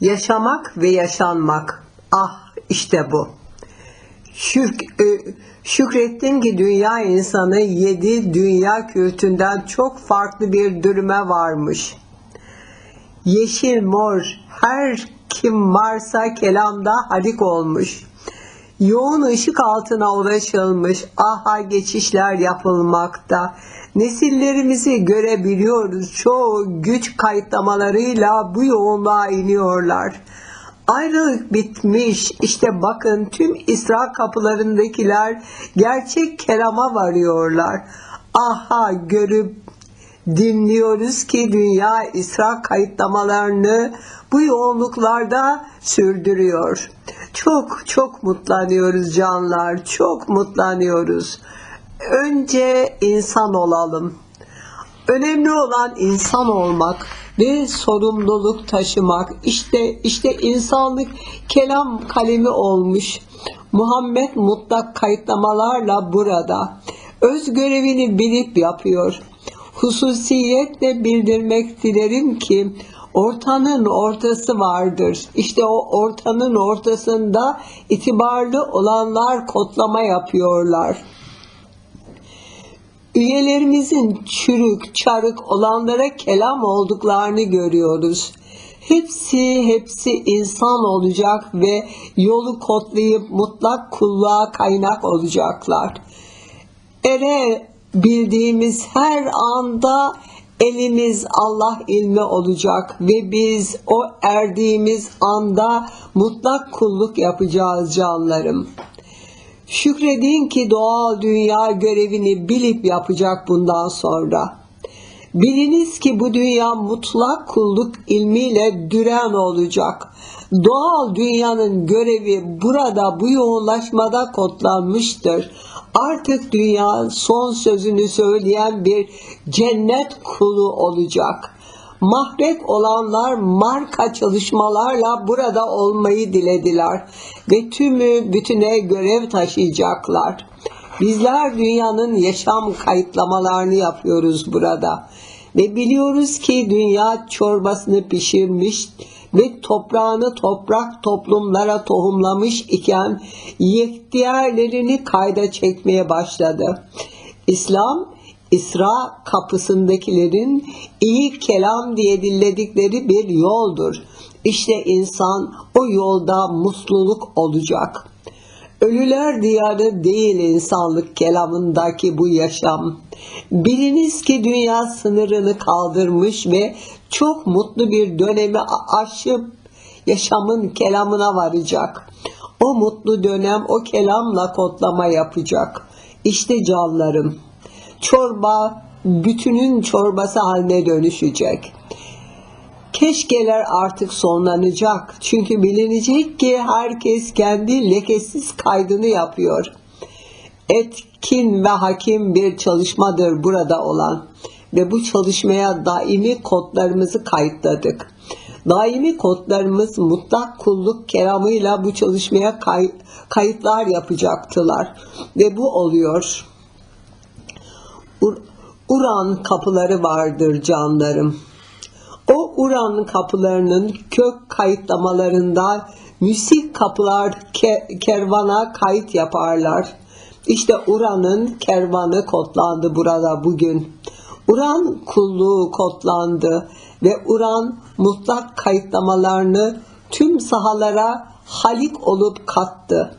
Yaşamak ve yaşanmak. Ah işte bu. Şük, e, şükrettim ki dünya insanı yedi dünya kültünden çok farklı bir dürüme varmış. Yeşil, mor, her kim varsa kelamda hadik olmuş. Yoğun ışık altına ulaşılmış, aha geçişler yapılmakta. Nesillerimizi görebiliyoruz. Çoğu güç kayıtlamalarıyla bu yoğunluğa iniyorlar. Ayrılık bitmiş. İşte bakın tüm İsra kapılarındakiler gerçek kelama varıyorlar. Aha görüp dinliyoruz ki dünya İsra kayıtlamalarını bu yoğunluklarda sürdürüyor. Çok çok mutlanıyoruz canlar, çok mutlanıyoruz. Önce insan olalım. Önemli olan insan olmak ve sorumluluk taşımak. İşte işte insanlık kelam kalemi olmuş. Muhammed mutlak kayıtlamalarla burada. Öz görevini bilip yapıyor. Hususiyetle bildirmek dilerim ki ortanın ortası vardır. İşte o ortanın ortasında itibarlı olanlar kodlama yapıyorlar. Üyelerimizin çürük, çarık olanlara kelam olduklarını görüyoruz. Hepsi hepsi insan olacak ve yolu kodlayıp mutlak kulluğa kaynak olacaklar. Ere bildiğimiz her anda elimiz Allah ilmi olacak ve biz o erdiğimiz anda mutlak kulluk yapacağız canlarım. Şükredin ki doğal dünya görevini bilip yapacak bundan sonra. Biliniz ki bu dünya mutlak kulluk ilmiyle düren olacak. Doğal dünyanın görevi burada bu yoğunlaşmada kodlanmıştır. Artık dünya son sözünü söyleyen bir cennet kulu olacak. Mahrek olanlar marka çalışmalarla burada olmayı dilediler ve tümü bütüne görev taşıyacaklar. Bizler dünyanın yaşam kayıtlamalarını yapıyoruz burada ve biliyoruz ki dünya çorbasını pişirmiş ve toprağını toprak toplumlara tohumlamış iken yekdiğerlerini kayda çekmeye başladı. İslam İsra kapısındakilerin iyi kelam diye dilledikleri bir yoldur. İşte insan o yolda mutluluk olacak. Ölüler diyarı değil insanlık kelamındaki bu yaşam. Biliniz ki dünya sınırını kaldırmış ve çok mutlu bir dönemi aşıp yaşamın kelamına varacak. O mutlu dönem o kelamla kodlama yapacak. İşte canlarım çorba bütünün çorbası haline dönüşecek. Keşkeler artık sonlanacak. Çünkü bilinecek ki herkes kendi lekesiz kaydını yapıyor. Etkin ve hakim bir çalışmadır burada olan ve bu çalışmaya daimi kodlarımızı kayıtladık. Daimi kodlarımız mutlak kulluk keramıyla bu çalışmaya kay- kayıtlar yapacaktılar ve bu oluyor. Ur- Uran kapıları vardır canlarım. Uran kapılarının kök kayıtlamalarında müsik kapılar ke- kervana kayıt yaparlar. İşte Uran'ın kervanı kodlandı burada bugün. Uran kulluğu kodlandı ve Uran mutlak kayıtlamalarını tüm sahalara halik olup kattı.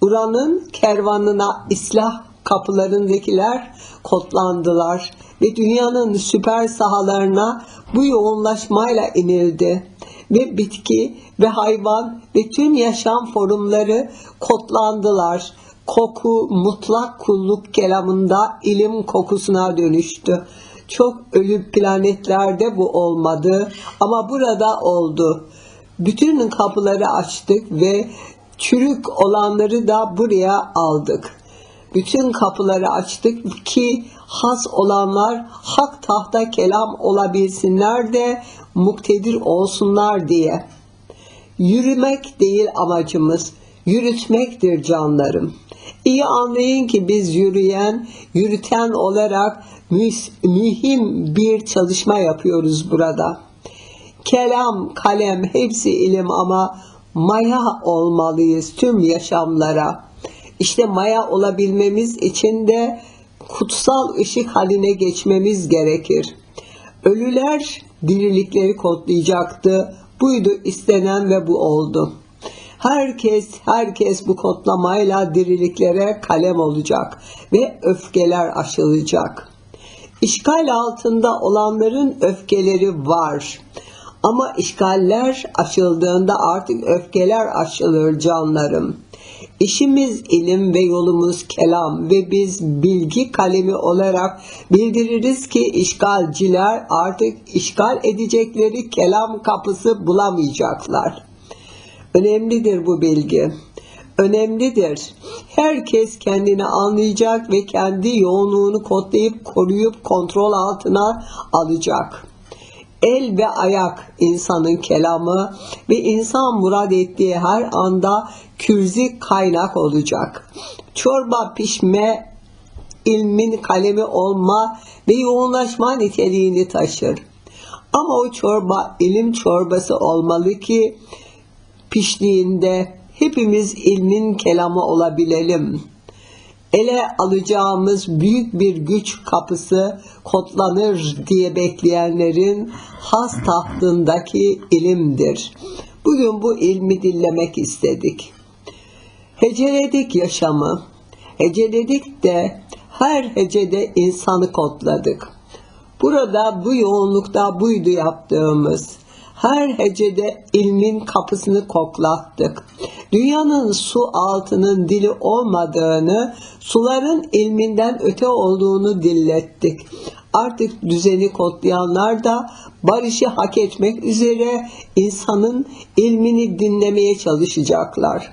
Uran'ın kervanına islah kapılarındakiler kodlandılar ve dünyanın süper sahalarına bu yoğunlaşmayla inildi ve bitki ve hayvan ve tüm yaşam formları kodlandılar. Koku mutlak kulluk kelamında ilim kokusuna dönüştü. Çok ölü planetlerde bu olmadı ama burada oldu. Bütün kapıları açtık ve çürük olanları da buraya aldık. Bütün kapıları açtık ki has olanlar hak tahta kelam olabilsinler de muktedir olsunlar diye. Yürümek değil amacımız, yürütmektir canlarım. İyi anlayın ki biz yürüyen, yürüten olarak mühim bir çalışma yapıyoruz burada. Kelam, kalem hepsi ilim ama maya olmalıyız tüm yaşamlara. İşte maya olabilmemiz için de kutsal ışık haline geçmemiz gerekir. Ölüler dirilikleri kodlayacaktı. Buydu istenen ve bu oldu. Herkes, herkes bu kodlamayla diriliklere kalem olacak ve öfkeler aşılacak. İşgal altında olanların öfkeleri var. Ama işgaller aşıldığında artık öfkeler aşılır canlarım. İşimiz ilim ve yolumuz kelam ve biz bilgi kalemi olarak bildiririz ki işgalciler artık işgal edecekleri kelam kapısı bulamayacaklar. Önemlidir bu bilgi. Önemlidir. Herkes kendini anlayacak ve kendi yoğunluğunu kodlayıp koruyup kontrol altına alacak. El ve ayak insanın kelamı ve insan murad ettiği her anda kürzi kaynak olacak. Çorba pişme ilmin kalemi olma ve yoğunlaşma niteliğini taşır. Ama o çorba ilim çorbası olmalı ki piştiğinde hepimiz ilmin kelamı olabilelim. Ele alacağımız büyük bir güç kapısı kodlanır diye bekleyenlerin has tahtındaki ilimdir. Bugün bu ilmi dinlemek istedik. Heceledik yaşamı. Heceledik de her hecede insanı kodladık. Burada bu yoğunlukta buydu yaptığımız. Her hecede ilmin kapısını koklattık. Dünyanın su altının dili olmadığını, suların ilminden öte olduğunu dillettik. Artık düzeni kodlayanlar da barışı hak etmek üzere insanın ilmini dinlemeye çalışacaklar.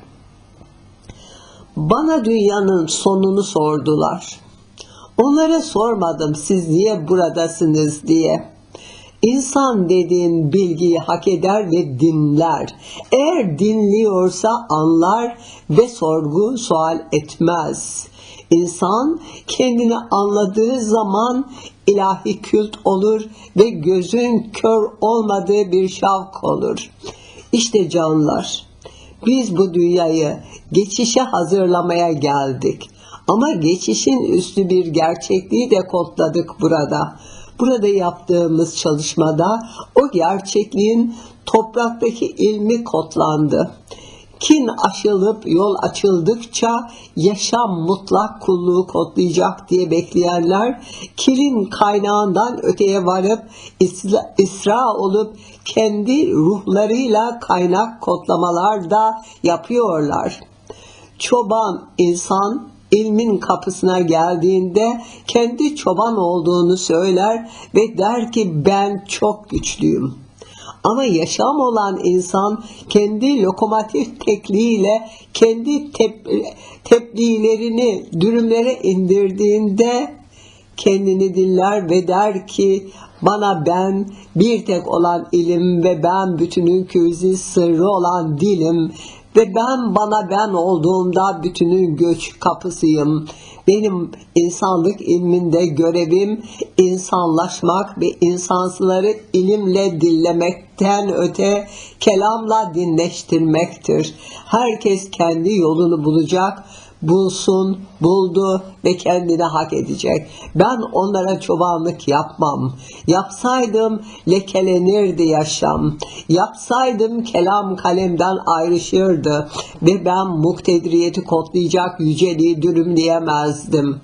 Bana dünyanın sonunu sordular. Onlara sormadım siz niye buradasınız diye. İnsan dediğin bilgiyi hak eder ve dinler. Eğer dinliyorsa anlar ve sorgu sual etmez. İnsan kendini anladığı zaman ilahi kült olur ve gözün kör olmadığı bir şavk olur. İşte canlar, biz bu dünyayı geçişe hazırlamaya geldik. Ama geçişin üstü bir gerçekliği de kodladık burada. Burada yaptığımız çalışmada o gerçekliğin topraktaki ilmi kodlandı. Kin aşılıp yol açıldıkça yaşam mutlak kulluğu kodlayacak diye bekleyenler kilin kaynağından öteye varıp isra, olup kendi ruhlarıyla kaynak kodlamalar da yapıyorlar. Çoban insan ilmin kapısına geldiğinde kendi çoban olduğunu söyler ve der ki ben çok güçlüyüm. Ama yaşam olan insan kendi lokomotif tekliğiyle kendi tep tebliğlerini dürümlere indirdiğinde kendini dinler ve der ki bana ben bir tek olan ilim ve ben bütünün közü sırrı olan dilim ve ben bana ben olduğumda bütünün göç kapısıyım. Benim insanlık ilminde görevim insanlaşmak ve insansıları ilimle dillemekten öte kelamla dinleştirmektir. Herkes kendi yolunu bulacak bulsun, buldu ve kendine hak edecek. Ben onlara çobanlık yapmam. Yapsaydım lekelenirdi yaşam. Yapsaydım kelam kalemden ayrışırdı ve ben muktedriyeti kodlayacak yüceliği dürümleyemezdim.